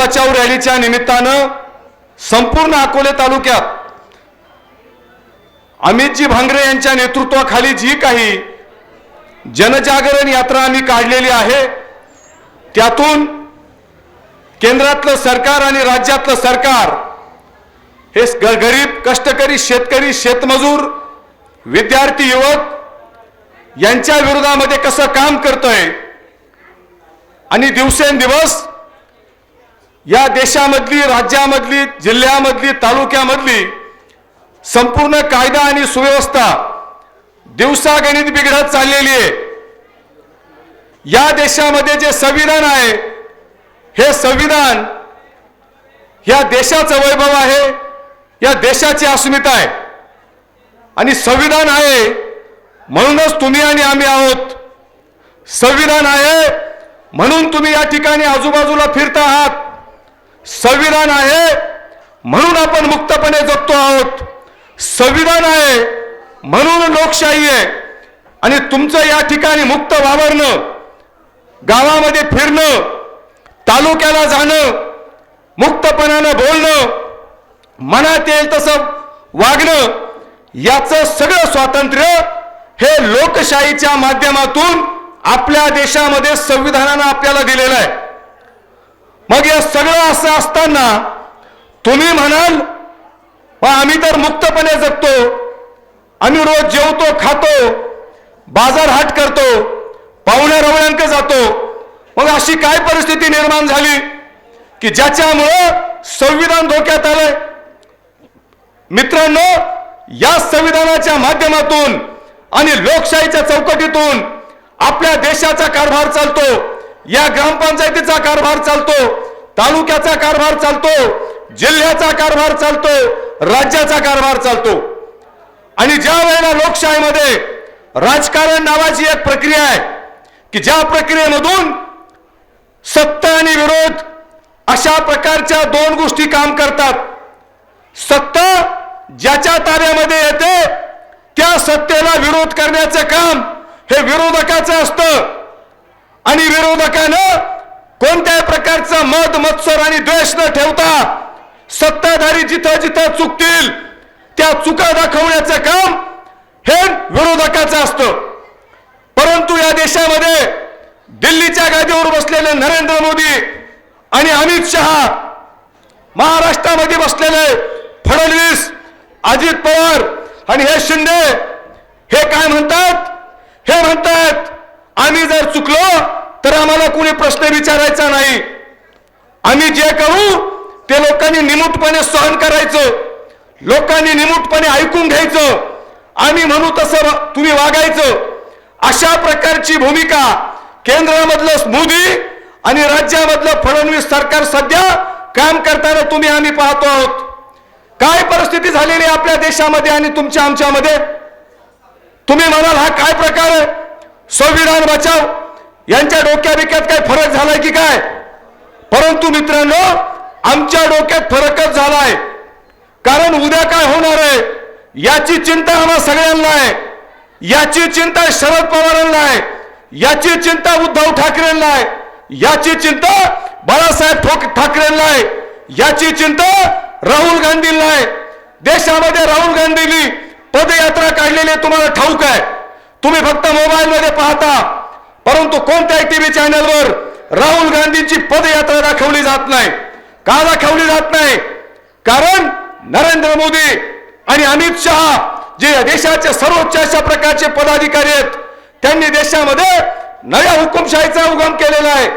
बचाव रॅलीच्या निमित्तानं संपूर्ण अकोले तालुक्यात अमितजी भांगरे यांच्या नेतृत्वाखाली जी काही जनजागरण यात्रा आम्ही काढलेली आहे त्यातून केंद्रातलं सरकार आणि राज्यातलं सरकार हे गरीब कष्टकरी शेतकरी शेतमजूर विद्यार्थी युवक यांच्या विरोधामध्ये कसं काम करतोय आणि दिवसेंदिवस या देशामधली राज्यामधली जिल्ह्यामधली तालुक्यामधली संपूर्ण कायदा आणि सुव्यवस्था दिवसागणित बिघडत चाललेली आहे. या देशामध्ये जे संविधान आहे हे संविधान या देशाचं वैभव आहे या देशाची अस्मिता आहे. आणि संविधान आहे म्हणूनच तुम्ही आणि आम्ही आहोत. संविधान आहे म्हणून तुम्ही या ठिकाणी आजूबाजूला फिरता आहात. संविधान आहे म्हणून आपण मुक्तपणे जगतो आहोत. संविधान आहे म्हणून लोकशाही आहे. आणि तुमचं या ठिकाणी मुक्त वावरणं गावामध्ये फिरणं तालुक्याला जाणं मुक्तपणानं बोलणं मनात येईल तसं वागणं याचं सगळं स्वातंत्र्य हे लोकशाहीच्या माध्यमातून आपल्या देशामध्ये संविधानानं आपल्याला दिलेलं आहे. मग हे सगळं असं असताना तुम्ही म्हणाल "वा, आम्ही तर मुक्तपणे जगतो आम्ही रोज जेवतो खातो बाजार हाट करतो पाहुण्या रवळ्यांक जातो. मग अशी काय परिस्थिती निर्माण झाली की ज्याच्यामुळं संविधान धोक्यात आलंय? मित्रांनो या संविधानाच्या माध्यमातून आणि लोकशाहीच्या चौकटीतून आपल्या देशाचा कारभार चालतो. या ग्रामपंचायतीचा कारभार चालतो तालुक्याचा कारभार चालतो जिल्ह्याचा कारभार चालतो राज्याचा कारभार चालतो. आणि ज्या वेळेला लोकशाहीमध्ये राजकारण नावाची एक प्रक्रिया आहे की ज्या प्रक्रियेमधून सत्ता आणि विरोध अशा प्रकारच्या दोन गोष्टी काम करतात. सत्ता ज्याच्या ताब्यामध्ये येते त्या सत्तेला विरोध करण्याचं काम हे विरोधकाचं असतं. आणि विरोधकानं कोणत्याही प्रकारचं मत मत्सर आणि द्वेष न ठेवता सत्ताधारी जिथं जिथं चुकतील त्या चुका दाखवण्याचं काम हे विरोधकाचं असतं. परंतु या देशामध्ये दिल्लीच्या गादीवर बसलेले नरेंद्र मोदी आणि अमित शहा महाराष्ट्रामध्ये बसलेले फडणवीस अजित पवार आणि हे शिंदे हे काय म्हणतात? हे म्हणतात आम्ही जर चुकलो तर आम्हाला कुणी प्रश्न विचारायचा नाही. आम्ही जे करू ते लोकांनी निमूटपणे सहन करायचं. लोकांनी निमूटपणे ऐकून घ्यायचं. आम्ही म्हणू तसं तुम्ही वागायचं. अशा प्रकारची भूमिका केंद्रामधलं मोदी आणि राज्यामधलं फडणवीस सरकार सध्या काम करताना तुम्ही आम्ही पाहतो आहोत. काय परिस्थिती झालेली आहे आपल्या देशामध्ये आणि तुमच्या आमच्यामध्ये? तुम्ही म्हणाल हा काय प्रकार आहे? संविधान बचाव यांच्या डोक्या बिक्यात काय फरक झालाय की काय? परंतु मित्रांनो आमच्या डोक्यात फरकच झालाय. कारण उद्या काय होणार आहे? याची चिंता आम्हा सगळ्यांना आहे. याची चिंता शरद पवारांना आहे. याची चिंता उद्धव ठाकरेंना आहे. याची चिंता बाळासाहेब ठोक ठाकरेंना आहे. याची चिंता राहुल गांधींना आहे. देशामध्ये राहुल गांधींनी पदयात्रा काढलेली आहे, तुम्हाला ठाऊक आहे. तुम्ही फक्त मोबाईल मध्ये पाहता. परंतु कोणत्याही टीव्ही चॅनलवर राहुल गांधींची पदयात्रा दाखवली जात नाही. का दाखवली जात नाही? कारण नरेंद्र मोदी आणि अमित शहा जे देशाचे सर्वोच्च अशा प्रकारचे पदाधिकारी आहेत त्यांनी देशामध्ये नव्या हुकुमशाहीचा उगम केलेला आहे.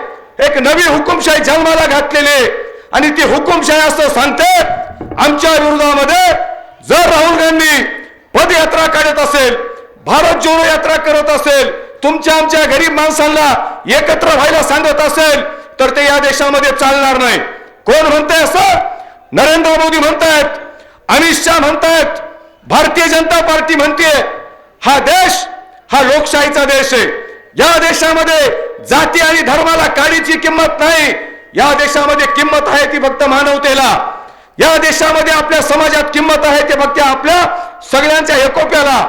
एक नवी हुकुमशाही जन्माला घातलेली आणि ती हुकुमशाही असं सांगते आमच्या विरोधामध्ये जर राहुल गांधी पदयात्रा काढत असेल भारत जोडो यात्रा करत असेल तुमच्या आमच्या गरीब माणसांना एकत्र व्हायला सांगत असेल तर ते या देशामध्ये चालणार नाही. कोण म्हणतंय असं? नरेंद्र मोदी म्हणतायत अमित शहा म्हणतायत भारतीय जनता पार्टी म्हणते हा देश हा लोकशाहीचा देश आहे. या देशामध्ये जाती आणि धर्माला काडीची किंमत नाही. या देशामध्ये किंमत आहे ती फक्त मानवतेला. या देशामध्ये आपल्या समाजात किंमत आहे ते फक्त आपल्या सगळ्यांच्या एकोप्याला.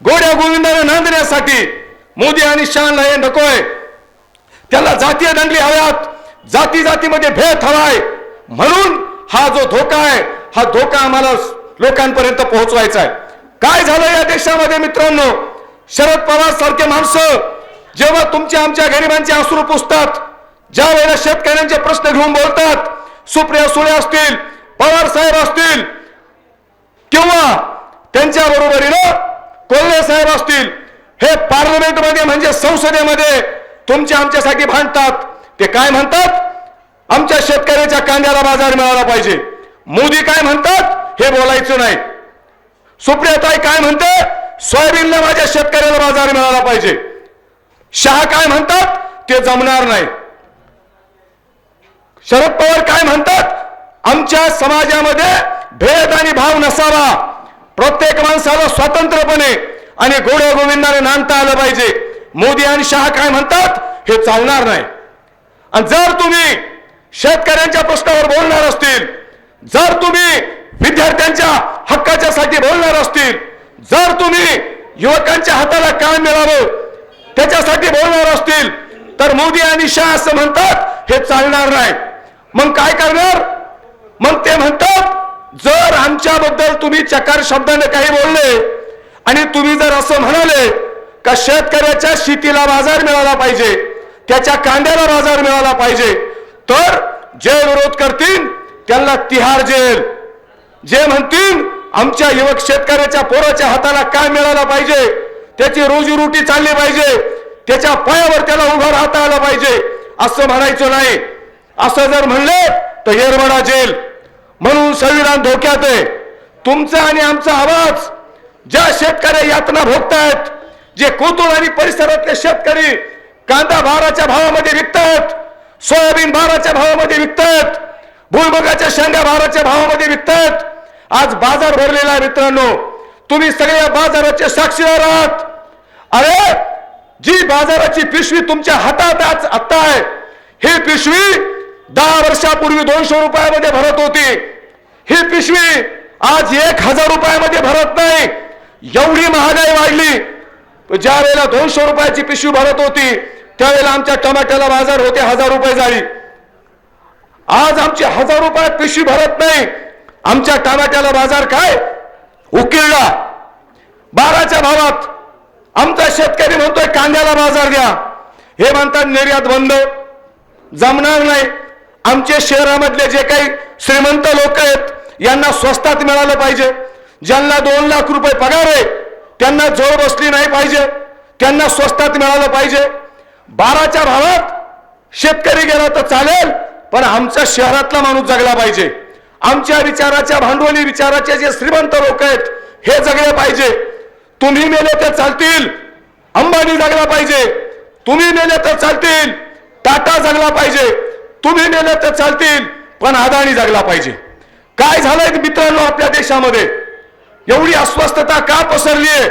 गोड्या गोविंदाने नांदण्यासाठी मोदी आणि शहाला हे नकोय त्याला जातीय दंगली हव्यात. जाती जातीमध्ये भेद हवाय. म्हणून हा जो धोका आहे हा धोका आम्हाला लोकांपर्यंत पोहोचवायचा आहे. काय झालं या देशामध्ये मित्रांनो? शरद पवार सारखे माणसं जेव्हा तुमच्या आमच्या गरिबांचे आसरू पुसतात ज्या वेळेला शेतकऱ्यांचे प्रश्न घेऊन बोलतात सुप्रिया सुळे असतील पवार साहेब असतील किंवा त्यांच्या बरोबरीनं कोल्हे साहेब असतील हे पार्लमेंटमध्ये म्हणजे संसदेमध्ये तुमच्या आमच्यासाठी भांडतात. ते काय म्हणतात? आमच्या शेतकऱ्याच्या कांद्याला बाजार मिळाला पाहिजे. मोदी काय म्हणतात? हे बोलायचं नाही. सुप्रियाताई काय म्हणते? सोयाबीनला माझ्या शेतकऱ्याला बाजार मिळाला पाहिजे. शहा काय म्हणतात? ते जमणार नाही. शरद पवार काय म्हणतात? आमच्या समाजामध्ये भेद आणि भाव नसावा. प्रत्येक माणसाला स्वतंत्रपणे आणि गोड्या गोविंदाने नांदता आलं पाहिजे. मोदी आणि शहा काय म्हणतात? हे चालणार नाही. आणि जर तुम्ही शेतकऱ्यांच्या प्रश्नावर बोलणार असतील जर तुम्ही विद्यार्थ्यांच्या हक्काच्या साठी बोलणार असतील जर तुम्ही युवकांच्या हाताला काम मिळावं त्याच्यासाठी बोलणार असतील तर मोदी आणि शाह असं म्हणतात हे चालणार नाही. मग काय करणार? मग ते म्हणतात जर आमच्याबद्दल तुम्ही चकार शब्दाने काही बोलले आणि तुम्ही जर असं म्हणाले का शेतकऱ्याच्या शेतीला बाजार मिळाला पाहिजे त्याच्या कांद्याला बाजार मिळाला पाहिजे तर जे विरोध करतील त्यांना तिहार जेल. जे म्हणतील आमच्या युवक शेतकऱ्याच्या पोराच्या हाताला काय मिळाला पाहिजे त्याची रोजीरोटी चालली पाहिजे त्याच्या पायावर त्याला उभं राहता आलं पाहिजे असं म्हणायचं नाही. असं जर म्हणले तर येरवडा जेल. म्हणून संविधान धोक्यात आहे. तुमचा आणि आमचा आवाज ज्या शेतकरी यातना भोगतायत जे कोतुळ आणि परिसरातले शेतकरी कांदा भाराच्या भावामध्ये विकतात सोयाबीन भाराच्या भावामध्ये विकतात भुईमुगाच्या शेंगा भाराच्या भावामध्ये विकतात आज बाजार भरलेला आहे मित्रांनो. तुम्ही सगळ्या बाजाराचे साक्षीदार आहात. अरे जी बाजाराची पिशवी तुमच्या हातात आज आत्ता आहे. ही पिशवी दहा वर्षापूर्वी दोनशे रुपयामध्ये भरत होती. ही पिशवी आज एक हजार रुपयामध्ये भरत नाही. एवढी महागाई वाढली. ज्या वेळेला दोनशे रुपयाची पिशवी भरत होती त्यावेळेला आमच्या टमाट्याला बाजार होते हजार रुपये जाळी. आज आमची हजार रुपयात पिशवी भरत नाही. आमच्या टमाट्याला बाजार काय? उकिळला. बाराच्या भावात आमचा शेतकरी म्हणतोय कांद्याला बाजार द्या. हे म्हणतात निर्यात बंद. जमणार नाही. आमचे शहरामधले जे काही श्रीमंत लोक आहेत यांना स्वस्तात मिळालं पाहिजे. ज्यांना दोन लाख रुपये पगार आहे त्यांना जोर बसली नाही पाहिजे. त्यांना स्वस्तात मिळालं पाहिजे. बाराच्या भावात शेतकरी गेला तर चालेल पण आमच्या शहरातला माणूस जगला पाहिजे. आमच्या विचाराच्या भांडवली विचाराचे जे श्रीमंत लोक आहेत हे जगले पाहिजे. तुम्ही मेले तर चालतील अंबानी जगला पाहिजे. तुम्ही मेले तर चालतील टाटा जगला पाहिजे. तुम्ही मेले तर चालतील पण अदाणी जगला पाहिजे. काय झालंय मित्रांनो आपल्या देशामध्ये? एवढी अस्वस्थता का पसरली आहे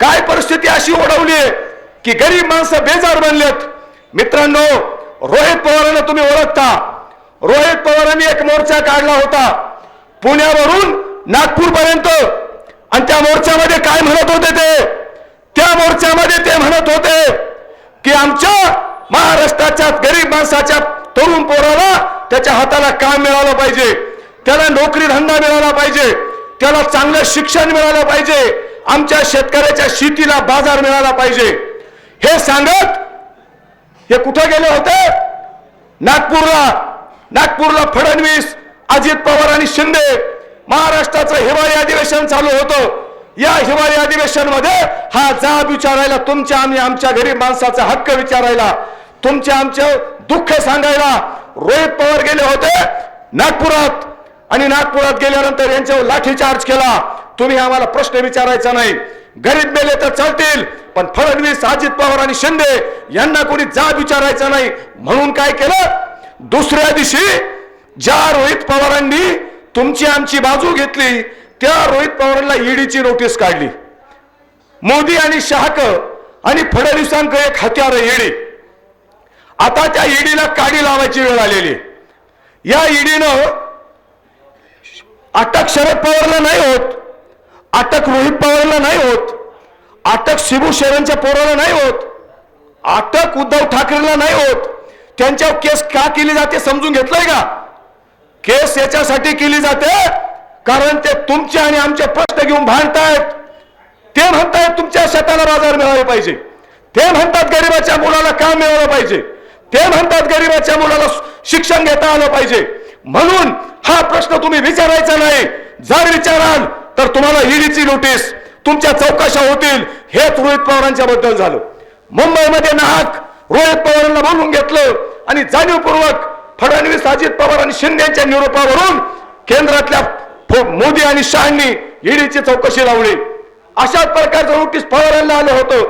काय परिस्थिती अशी ओढवली की गरीब माणसं बेजार बनलेत? मित्रांनो रोहित पवारांना तुम्ही ओळखता. रोहित पवारांनी एक मोर्चा काढला होता. पुण्यावरून नागपूरपर्यंत. आणि त्या मोर्चामध्ये काय म्हणत होते ते? त्या मोर्चामध्ये ते म्हणत होते की आमच्या महाराष्ट्राच्या गरीब माणसाच्या तरुण पोराला त्याच्या हाताला काम मिळालं पाहिजे त्याला नोकरी धंदा मिळाला पाहिजे त्याला चांगलं शिक्षण मिळालं पाहिजे आमच्या शेतकऱ्याच्या शेतीला बाजार मिळाला पाहिजे. हे सांगत हे कुठे गेले होते? नागपूरला. नागपूरला फडणवीस अजित पवार आणि शिंदे महाराष्ट्राचं हिवाळी अधिवेशन चालू होतं. या हिवाळी अधिवेशनमध्ये हा जाब विचारायला तुमच्या आम्ही आमच्या गरीब माणसाचा हक्क विचारायला तुमच्या आमच्या दुःख सांगायला रोहित पवार गेले होते नागपुरात. आणि नागपुरात गेल्यानंतर यांच्यावर लाठीचार्ज केला. तुम्ही आम्हाला प्रश्न विचारायचा नाही. गरीब मेले तर चालतील पण फडणवीस अजित पवार आणि शिंदे यांना कोणी जाब विचारायचा नाही. म्हणून काय केलं? दुसऱ्या दिवशी ज्या रोहित पवारांनी तुमची आमची बाजू घेतली त्या रोहित पवारांना ईडीची नोटीस काढली. मोदी आणि शहाक आणि फडणवीसांक एक हत्यार ईडी. आता त्या ईडीला काडी लावायची वेळ आलेली. या ईडीनं अटक शरद पवारला नाही होत. अटक रोहित पवारला नाही होत. अटक शिबू शरणच्या पोराला नाही होत. अटक उद्धव ठाकरेला नाही होत. त्यांच्यावर केस का केली जाते समजून घेतलंय का? केस याच्यासाठी केली जाते कारण ते तुमचे आणि आमचे प्रश्न घेऊन भांडतायत. ते म्हणतायत तुमच्या शेताला बाजार मिळाले पाहिजे. ते म्हणतात गरीबाच्या मुलाला काम मिळालं पाहिजे. ते म्हणतात गरीबाच्या मुलाला शिक्षण घेता आलं पाहिजे. म्हणून हा प्रश्न तुम्ही विचारायचा नाही. जर विचाराल तर तुम्हाला ईडीची नोटीस तुमच्या चौकशा होतील. हेच रोहित पवारांच्या बद्दल झालं. मुंबईमध्ये नाहक रोहित पवारांना बोलून घेतलं आणि जाणीवपूर्वक फडणवीस अजित पवार आणि शिंदे यांच्या निरोपावरून केंद्रातल्या मोदी आणि शहांनी ईडीची चौकशी लावली. अशाच प्रकारचं नोटीस पवारांना आलं होतं.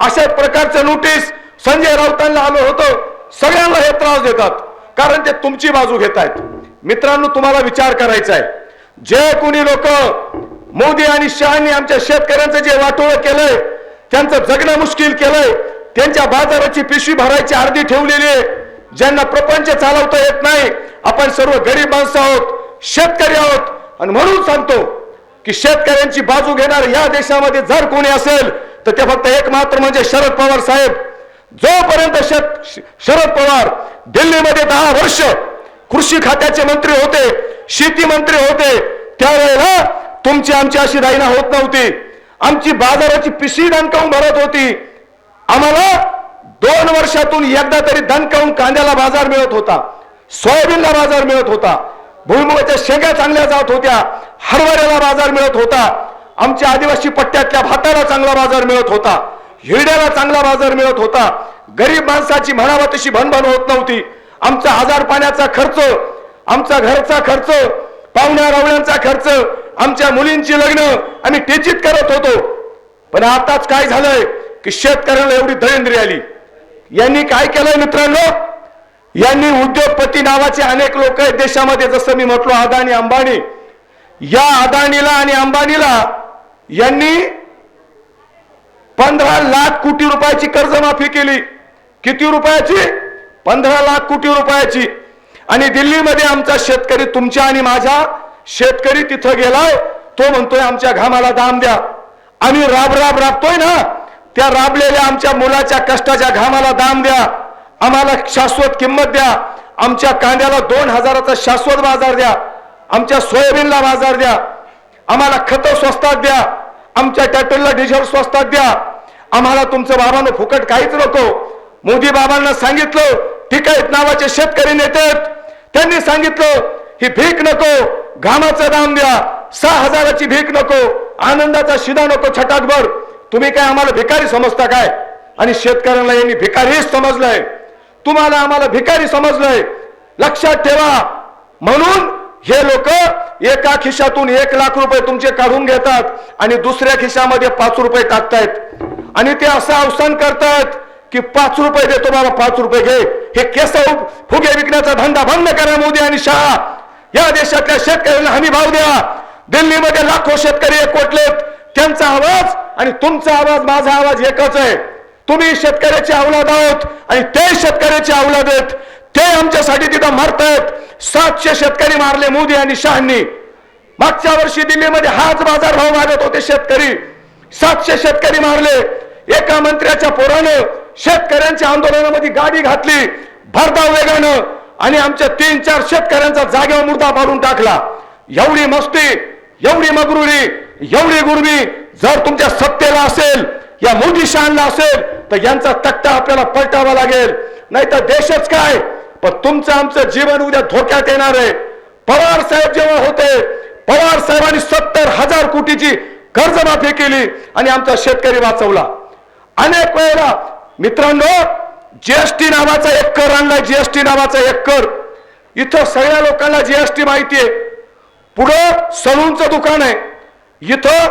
अशाच प्रकारचं नोटीस संजय राऊतांना आलं होतं. सगळ्यांना हे त्रास देतात. कारण ते तुमची बाजू घेत आहेत मित्रांनो तुम्हाला विचार करायचा आहे जे कोणी लोक मोदी आणि शहानी आमच्या शेतकऱ्यांचं जे वाटोळं केलंय त्यांचं जगणं मुश्किल केलंय त्यांच्या बाजाराची पिशवी भरायची अर्धी ठेवलेली आहे. ज्यांना प्रपंच चालवता येत नाही आपण सर्व गरीब माणसं आहोत शेतकरी आहोत. आणि म्हणून सांगतो की शेतकऱ्यांची बाजू घेणार या देशामध्ये जर कोणी असेल तर ते फक्त एक मात्र म्हणजे शरद पवार साहेब. जोपर्यंत शेत शरद पवार दिल्लीमध्ये दहा वर्ष कृषी खात्याचे मंत्री होते शेती मंत्री होते त्यावेळेला तुमची आमची अशी राईना होत नव्हती. आमची बाजाराची पिशवी दणकावून भरत होती. आम्हाला दोन वर्षातून एकदा तरी दणकावून कांद्याला बाजार मिळत होता. सोयाबीनला बाजार मिळत होता. भुईमुगाच्या शेंगा चांगल्या जात होत्या. हरभऱ्याला बाजार मिळत होता. आमच्या आदिवासी पट्ट्यातल्या भाताला चांगला बाजार मिळत होता. हिरड्याला चांगला बाजार मिळत होता. गरीब माणसाची म्हणावं तशी भनभन होत नव्हती. आमचा आजार पाण्याचा खर्च आमचा घरचा खर्च पाहुण्या रावण्यांचा खर्च आमच्या मुलींची लग्न आम्ही टेचित करत होतो. पण आताच काय झालंय की शेतकऱ्याला एवढी दळेंद्री आली. यांनी काय केलंय मित्रांनो? यांनी उद्योगपती नावाचे अनेक लोक आहेत देशामध्ये. जसं मी म्हटलो अदानी अंबानी. या अदानीला आणि अंबानीला यांनी पंधरा लाख कोटी रुपयाची कर्जमाफी केली. किती रुपयाची? पंधरा लाख कोटी रुपयाची. आणि दिल्लीमध्ये आमचा शेतकरी तुमच्या आणि माझा शेतकरी तिथं गेलाय तो म्हणतोय आमच्या घामाला दाम द्या. आम्ही राब राब राबतोय ना त्या राबलेल्या आमच्या मुलाच्या कष्टाच्या घामाला दाम द्या. आम्हाला शाश्वत किंमत द्या. आमच्या कांद्याला दोन हजाराचा शाश्वत बाजार द्या. आमच्या सोयाबीनला बाजार द्या. आम्हाला खतं स्वस्तात द्या. आमच्या टॅटलला डिझेल स्वस्तात द्या. आम्हाला तुमचं बाबांनो फुकट काहीच नको. मोदी बाबांना सांगितलं आहेत नावाचे शेतकरी नेते आहेत. त्यांनी सांगितलं ही भीक नको घामाचं दाम द्या सहा हजाराची भीक नको आनंदाचा शिदा नको छटाकभर. तुम्ही काय आम्हाला भिकारी समजता काय? आणि शेतकऱ्यांना यांनी भिकारीच समजलंय. तुम्हाला आम्हाला भिकारी समजलंय. लक्षात ठेवा. म्हणून हे लोक एका खिशातून एक लाख रुपये तुमचे काढून घेतात आणि दुसऱ्या खिशामध्ये पाच रुपये टाकतायत. आणि ते असं अवसान करतायत की पाच रुपये देतो बाबा पाच रुपये घे. हे केस फुगे विकण्याचा धंदा बंद करा मोदी आणि शहा. या देशातल्या शेतकऱ्यांना हमी भाव द्या. दिल्लीमध्ये लाखो शेतकरी एकवटलेत. त्यांचा आवाज आणि तुमचा आवाज माझा आवाज एकच आहे. तुम्ही शेतकऱ्याचे अवलाद आहोत आणि ते शेतकऱ्याचे अवलाद आहेत. ते आमच्यासाठी तिथं मारतायत. सातशे शेतकरी मारले मोदी आणि शहांनी. मागच्या वर्षी दिल्लीमध्ये हाच बाजारभाव मागत होते शेतकरी. सातशे शेतकरी मारले. एका मंत्र्याच्या पोरानं शेतकऱ्यांच्या आंदोलनामध्ये गाडी घातली भरधाव वेगानं आणि आमच्या तीन चार शेतकऱ्यांचा जागेवर मुर्दा पाडून टाकला. एवढी मस्ती एवढी मगरुरी एवढी गुरमी जर तुमच्या सत्तेला असेल या मोदी शहांना असेल तर यांचा तक्ता आपल्याला पलटावा लागेल. नाही तर देशच काय? पण तुमचं आमचं जीवन उद्या धोक्यात येणार आहे. पवार साहेब जेव्हा होते पवार साहेबांनी सत्तर हजार कोटीची कर्जमाफी केली आणि आमचा शेतकरी वाचवला. अनेक वेळेला मित्रांनो जीएसटी नावाचा एक कर आणला जीएसटी नावाचा एक कर इथं सगळ्या लोकांना जीएसटी माहिती आहे पुढं सलूनचं दुकान आहे. इथं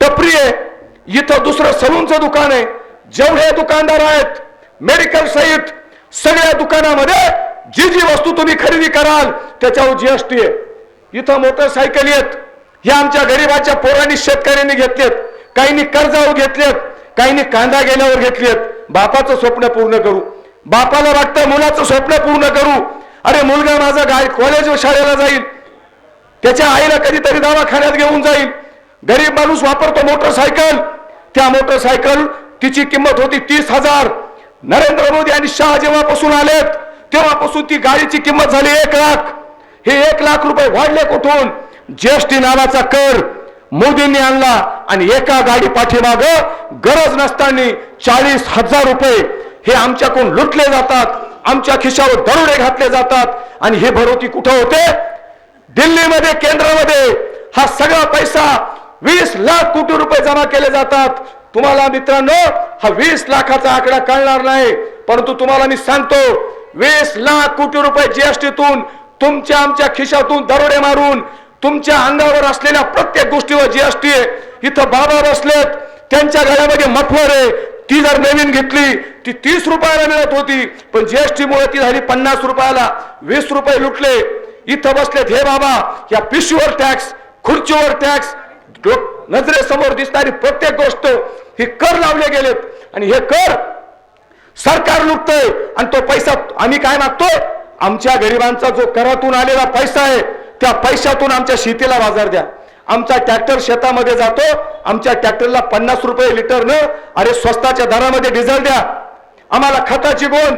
टपरी आहे. इथं दुसरं सलूनचं दुकान आहे. जेवढे दुकानदार आहेत मेडिकल सहित सगळ्या दुकानामध्ये जी जी वस्तू तुम्ही खरेदी कराल त्याच्यावर जीएसटी आहे. इथं मोटरसायकल येत हे आमच्या गरिबाच्या पोरांनी शेतकऱ्यांनी घेतलेत. काहींनी कर्जावर घेतलेत. काहींनी कांदा गेल्यावर घेतलेत बापाचं स्वप्न पूर्ण करू. बापाला वाटतं मुलाचं स्वप्न पूर्ण करू. अरे मुलगा माझा गाय कॉलेज व शाळेला जाईल. त्याच्या आईला कधीतरी दवाखान्यात घेऊन जाईल. गरीब माणूस वापरतो मोटरसायकल. त्या मोटरसायकल तिची किंमत होती तीस हजार. नरेंद्र मोदी आणि शहा जेव्हापासून आलेत तेव्हापासून ती गाडीची किंमत झाली एक लाख. हे एक लाख रुपये वाढले कुठून? जीएसटी नावाचा कर. मोदींनी आणला आणि एका गाडी पाठीमाग गरज नसताना चाळीस हजार रुपये हे आमच्याकडून लुटले जातात आमच्या खिशावर दरोडे घातले जातात आणि हे भरवती कुठं होते? दिल्लीमध्ये केंद्रामध्ये हा सगळा पैसा वीस लाख कोटी रुपये जमा केले जातात. तुम्हाला मित्रांनो हा वीस लाखाचा आकडा कळणार नाही परंतु तुम्हाला मी सांगतो वीस लाख कोटी रुपये जीएसटीतून तुमच्या आमच्या खिशातून दरोडे मारून तुमच्या अंगावर असलेल्या प्रत्येक गोष्टीवर जीएसटी आहे इथं बाबा बसलेत त्यांच्या गळ्यामध्ये मफलर आहे. ती जर नवीन घेतली ती तीस रुपयाला मिळत होती पण जीएसटी मुळे ती झाली पन्नास रुपयाला. वीस रुपये लुटले. इथं बसलेत हे बाबा या पिशवीवर टॅक्स खुर्चीवर टॅक्स नजरेसमोर दिसणारी प्रत्येक गोष्ट ही कर लावले गेलेत. आणि हे कर सरकार लुटतंय. आणि तो पैसा आम्ही काय मागतोय? आमच्या गरिबांचा जो करातून आलेला पैसा आहे त्या पैशातून आमच्या शेतीला बाजार द्या. आमचा ट्रॅक्टर शेतामध्ये जातो आमच्या ट्रॅक्टरला पन्नास रुपये लिटर न अरे स्वस्ताच्या दरामध्ये डिझेल द्या. आम्हाला खताची गोण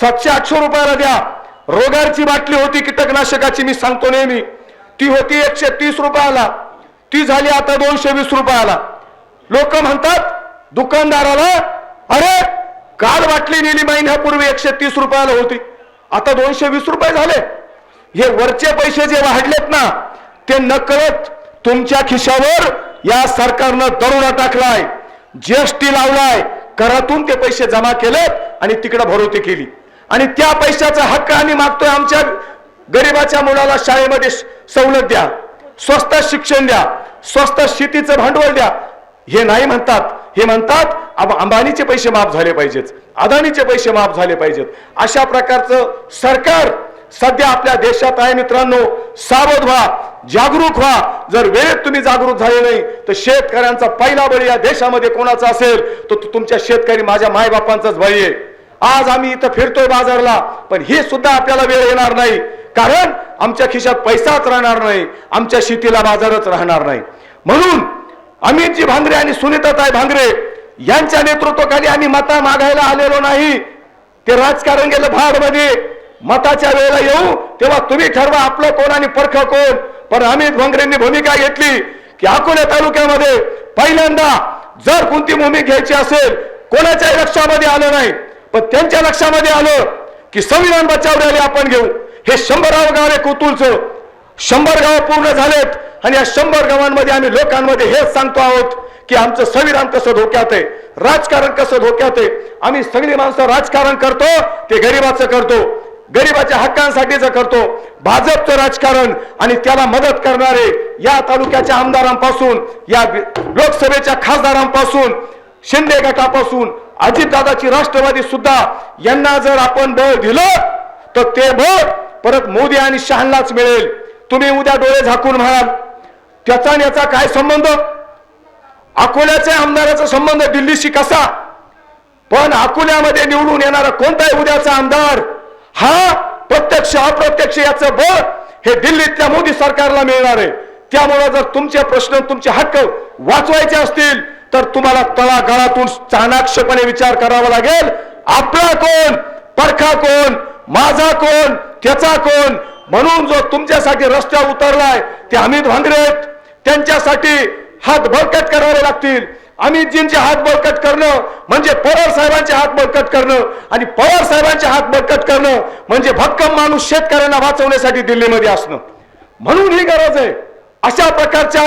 सातशे आठशे रुपयाला द्या. रोगारची बाटली होती कीटकनाशकाची मी सांगतो नेहमी. ती होती एकशे तीस रुपयाला. ती झाली आता दोनशे वीस रुपयाला. लोक म्हणतात दुकानदाराला अरे काल बाटली नेली महिन्यापूर्वी एकशे तीस रुपयाला होती. आता दोनशे वीस रुपये झाले. हे वरचे पैसे जे वाढलेत ना ते नकळत तुमच्या खिशावर या सरकारनं दरोडा टाकलाय जीएसटी लावलाय करातून ते पैसे जमा केलेत आणि तिकडे भरवती केली. आणि त्या पैशाचा हक्क आम्ही मागतोय आमच्या गरीबाच्या मुलाला शाळेमध्ये सवलत द्या स्वस्त शिक्षण द्या स्वस्त शेतीचं भांडवल द्या. हे नाही म्हणतात. हे म्हणतात अंबानीचे पैसे माफ झाले पाहिजेत अदानीचे पैसे माफ झाले पाहिजेत. अशा प्रकारचं सरकार सध्या आपल्या देशात आहे मित्रांनो सावध व्हा जागरूक व्हा. जर वेळेत तुम्ही जागरूक झाले नाही तर शेतकऱ्यांचा पहिला बळी या देशामध्ये कोणाचा असेल? तर तो तुमच्या शेतकरी माझ्या मायबापांचाच बळी आहे. आज आम्ही इथं फिरतोय बाजारला पण ही सुद्धा आपल्याला वेळ येणार नाही. कारण आमच्या खिशात पैसाच राहणार नाही आमच्या शेतीला बाजारच राहणार नाही. म्हणून अमितजी भांगरे आणि सुनीताताई भांगरे यांच्या नेतृत्वाखाली आम्ही मता मागायला आलेलो नाही. ते राजकारण गेलं भाडमध्ये. मताच्या वेळेला येऊ तेव्हा तुम्ही ठरवा आपलं कोण आणि परख कोण. पण अमित भंगरेंनी भूमिका घेतली की अकोले तालुक्यामध्ये पहिल्यांदा जर कोणती भूमिका घ्यायची असेल कोणाच्याही लक्षामध्ये आलं नाही. पण त्यांच्या लक्षामध्ये आलं की संविधान बचाव रॅली आपण घेऊ. हे शंभराव गाव आहे कुतुलचं. शंभर गाव पूर्ण झालेत आणि या शंभर गावांमध्ये आम्ही लोकांमध्ये हेच सांगतो आहोत की आमचं संविधान कसं धोक्यात आहे राजकारण कसं धोक्यात आहे. आम्ही सगळी माणसं राजकारण करतो ते गरिबाचं करतो. गरिबाच्या हक्कांसाठीच करतो भाजपचं राजकारण आणि त्याला मदत करणारे या तालुक्याच्या आमदारांपासून या लोकसभेच्या खासदारांपासून शिंदे गटापासून अजितदादाची राष्ट्रवादी सुद्धा यांना जर आपण बळ दिलं तर ते बळ परत मोदी आणि शहांनाच मिळेल. तुम्ही उद्या डोळे झाकून म्हणाल त्याचा आणि याचा काय संबंध? अकोल्याच्या आमदाराचा संबंध दिल्लीशी कसा? पण अकोल्यामध्ये निवडून येणारा कोणताही उद्याचा आमदार हा प्रत्यक्ष अप्रत्यक्ष याचं बळ हे दिल्लीतल्या मोदी सरकारला मिळणार आहे. त्यामुळे जर तुमचे प्रश्न तुमचे हक्क वाचवायचे असतील तर तुम्हाला तळागाळातून चाणाक्षपणे विचार करावा लागेल. आपला कोण? परखा कोण? माझा कोण? त्याचा कोण? म्हणून जो तुमच्यासाठी रस्त्यावर उतरलाय ते अमित भांगरे त्यांच्यासाठी हात बळकट करावे लागतील. अमितजींचे हात बळकट करणं म्हणजे पवार साहेबांचे हात बळकट करणं आणि पवार साहेबांचे हात बळकट करणं म्हणजे भक्कम माणूस शेतकऱ्यांना वाचवण्यासाठी दिल्लीमध्ये असणं. म्हणून ही गरज आहे. अशा प्रकारच्या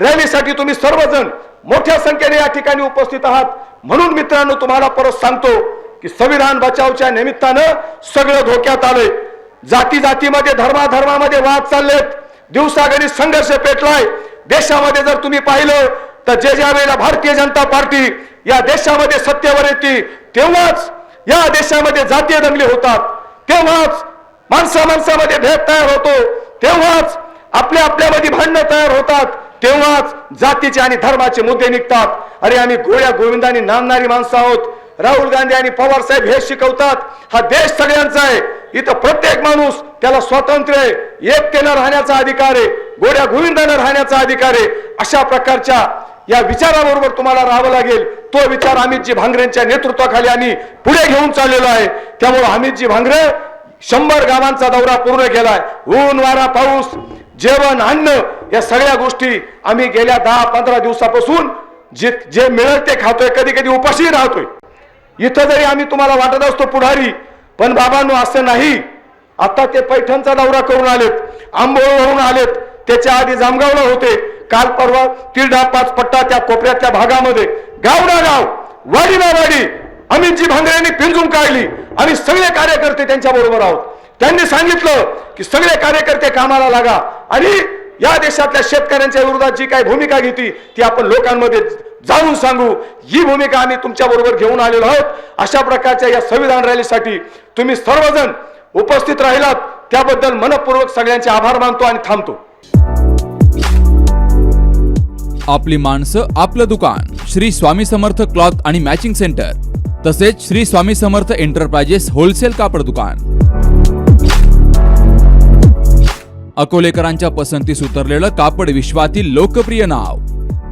रॅलीसाठी तुम्ही सर्वजण मोठ्या संख्येने या ठिकाणी उपस्थित आहात. म्हणून मित्रांनो तुम्हाला परत सांगतो की संविधान बचावच्या निमित्तानं सगळं धोक्यात आलंय. जाती जातीमध्ये धर्माधर्मामध्ये वाद चाललेत. दिवसागणी संघर्ष पेटलाय. देशामध्ये जर तुम्ही पाहिलं तर जे ज्या वेळेला भारतीय जनता पार्टी या देशामध्ये सत्तेवर येते तेव्हाच या देशामध्ये जातीय दंगली होतात. तेव्हाच माणसा माणसामध्ये भेद तयार होतो. तेव्हाच आपल्या आपल्यामध्ये भांडणं तयार होतात. तेव्हाच जातीचे आणि धर्माचे मुद्दे निघतात. अरे आम्ही गोळ्या गोविंदाने नांदणारी माणसं आहोत. राहुल गांधी आणि पवार साहेब हे शिकवतात हा देश सगळ्यांचा आहे. इथं प्रत्येक माणूस त्याला स्वातंत्र्य आहे एकतेनं राहण्याचा अधिकार आहे गोड्या गोविंदानं राहण्याचा अधिकार आहे. अशा प्रकारच्या या विचाराबरोबर तुम्हाला राहावं लागेल. तो विचार अमितजी भांगरेंच्या नेतृत्वाखाली आम्ही पुढे घेऊन चाललेलो आहे. त्यामुळे अमितजी भांगरे शंभर गावांचा दौरा पूर्ण केलाय. ऊन वारा पाऊस जेवण अन्न या सगळ्या गोष्टी आम्ही गेल्या दहा पंधरा दिवसापासून जे जे मिळेल ते खातोय. कधी कधी उपाशी राहतोय. इथं जरी आम्ही तुम्हाला वाटत असतो पुढारी पण बाबांनो असं नाही. आता ते पैठणचा दौरा करून आलेत आंबोळवरून आलेत. त्याच्या आधी जामगावला होते. काल परवा तिरडा पाच पट्टा त्या कोपऱ्यातल्या भागामध्ये. गावडा गाव वाडी ना वाडी अमितजी भांगऱ्यांनी पिंजून काढली. आणि सगळे कार्यकर्ते त्यांच्या बरोबर आहोत. त्यांनी सांगितलं की सगळे कार्यकर्ते कामाला लागा. आणि या देशातल्या शेतकऱ्यांच्या विरोधात जी काही भूमिका घेतली ती आपण लोकांमध्ये जाऊन सांगू ही भूमिका आम्ही तुमच्या बरोबर घेऊन आलेलो आहोत. अशा प्रकारच्या या संविधान रॅलीसाठी तुम्ही सर्वजण उपस्थित राहिलात त्याबद्दल मनपूर्वक सगळ्यांचे आभार मानतो आणि थांबतो. आपली माणसं आपलं दुकान श्री स्वामी समर्थ क्लॉथ आणि मॅचिंग सेंटर तसेच श्री स्वामी समर्थ एंटरप्राइजेस होलसेल कापड दुकान. अकोलेकरांच्या पसंतीस उतरलेलं कापड विश्वातील लोकप्रिय नाव